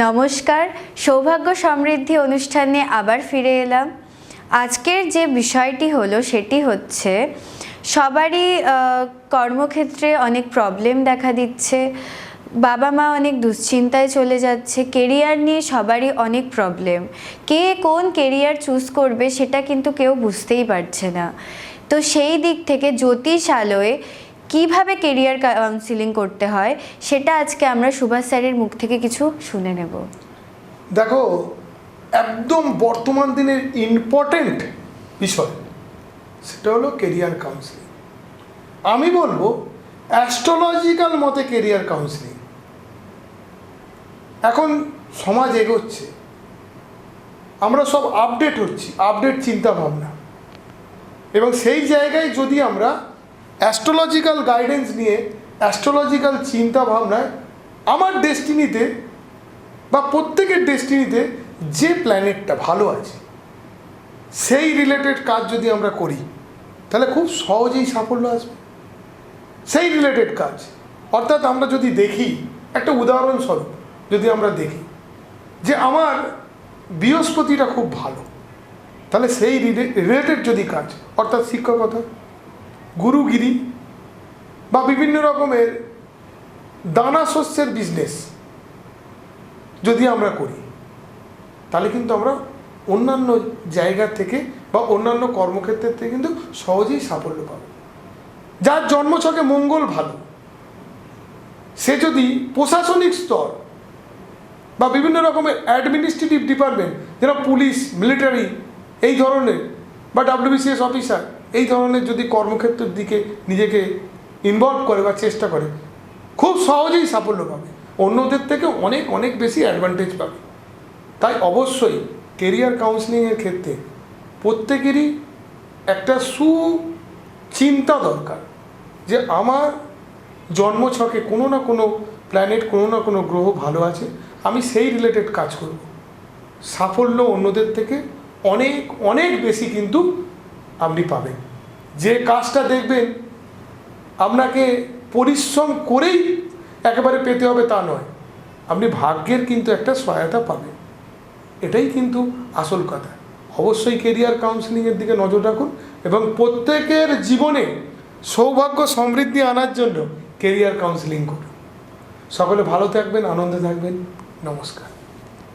নমস্কার, সৌভাগ্য সমৃদ্ধি অনুষ্ঠানে আবার ফিরে এলাম। আজকের যে বিষয়টি হলো সেটি হচ্ছে, সবারই কর্মক্ষেত্রে অনেক প্রবলেম দেখা দিচ্ছে, বাবা মা অনেক দুশ্চিন্তায় চলে যাচ্ছে কেরিয়ার নিয়ে সবারই অনেক প্রবলেম কে কোন কেরিয়ার চুজ করবে সেটা কিন্তু কেউ বুঝতেই পারছে না। তো সেই দিক থেকে জ্যোতিষ আলোয় কীভাবে কেরিয়ার কাউন্সিলিং করতে হয়, সেটা আজকে আমরা সুভাষ স্যারের মুখ থেকে কিছু শুনে নেব। দেখো, একদম বর্তমান দিনের ইম্পর্টেন্ট বিষয়, সেটা হলো কেরিয়ার কাউন্সিলিং আমি বলব অ্যাস্ট্রোলজিক্যাল মতে কেরিয়ার কাউন্সিলিং এখন সমাজ এগোচ্ছে। আমরা সব আপডেট হচ্ছি আপডেট চিন্তা ভাবনা এবং সেই জায়গায় যদি আমরা অ্যাস্ট্রোলজিক্যাল গাইডেন্স নিয়ে অ্যাস্ট্রোলজিক্যাল চিন্তা ভাবনায় আমার ডেস্টিনিতে বা প্রত্যেকের ডেস্টিনিতে যে প্ল্যানেটটা ভালো আছে, সেই রিলেটেড কাজ যদি আমরা করি, তাহলে খুব সহজেই সাফল্য আসবে। সেই রিলেটেড কাজ। অর্থাৎ আমরা যদি দেখি, একটা উদাহরণস্বরূপ যদি আমরা দেখি, যে আমার বৃহস্পতিটা খুব ভালো, তাহলে সেই রিলেটেড যদি কাজ, অর্থাৎ শিক্ষকতা গুরুগিরি বা বিভিন্ন রকমের দানা শস্যের বিজনেস যদি আমরা করি, তাহলে কিন্তু আমরা অন্যান্য জায়গা থেকে বা অন্যান্য কর্মক্ষেত্রের থেকে কিন্তু সহজেই সাফল্য পাব। যার জন্মছকে মঙ্গল ভালো, সে যদি প্রশাসনিক স্তর বা বিভিন্ন রকমের অ্যাডমিনিস্ট্রেটিভ ডিপার্টমেন্ট যেটা পুলিশ মিলিটারি এই ধরনের বা ডাব্লিউবিসিএস অফিসার এই ধরনের যদি কর্মক্ষেত্রের দিকে নিজেকে ইনভলভ করে বা চেষ্টা করে, খুব সহজেই সাফল্য পাবে। অন্যদের থেকে অনেক অনেক বেশি অ্যাডভান্টেজ পাবে। তাই অবশ্যই কেরিয়ার কাউন্সিলিংয়ের ক্ষেত্রে প্রত্যেকেরই একটা সুচিন্তা দরকার যে আমার জন্মছকে কোনো না কোনো প্ল্যানেট কোনো না কোনো গ্রহ ভালো আছে, আমি সেই রিলেটেড কাজ করব। সাফল্য অন্যদের থেকে অনেক অনেক বেশি কিন্তু আপনি পাবেন। যে কাজটা দেখবেন, আপনাকে পরিশ্রম করেই একেবারে পেতে হবে তা নয়। আপনি ভাগ্যের কিন্তু একটা সহায়তা পাবেন। এটাই কিন্তু আসল কথা। অবশ্যই কেরিয়ার কাউন্সিলিংয়ের দিকে নজর রাখুন এবং প্রত্যেকের জীবনে সৌভাগ্য সমৃদ্ধি আনার জন্য কেরিয়ার কাউন্সিলিং করুন। সকলে ভালো থাকবেন, আনন্দে থাকবেন। নমস্কার।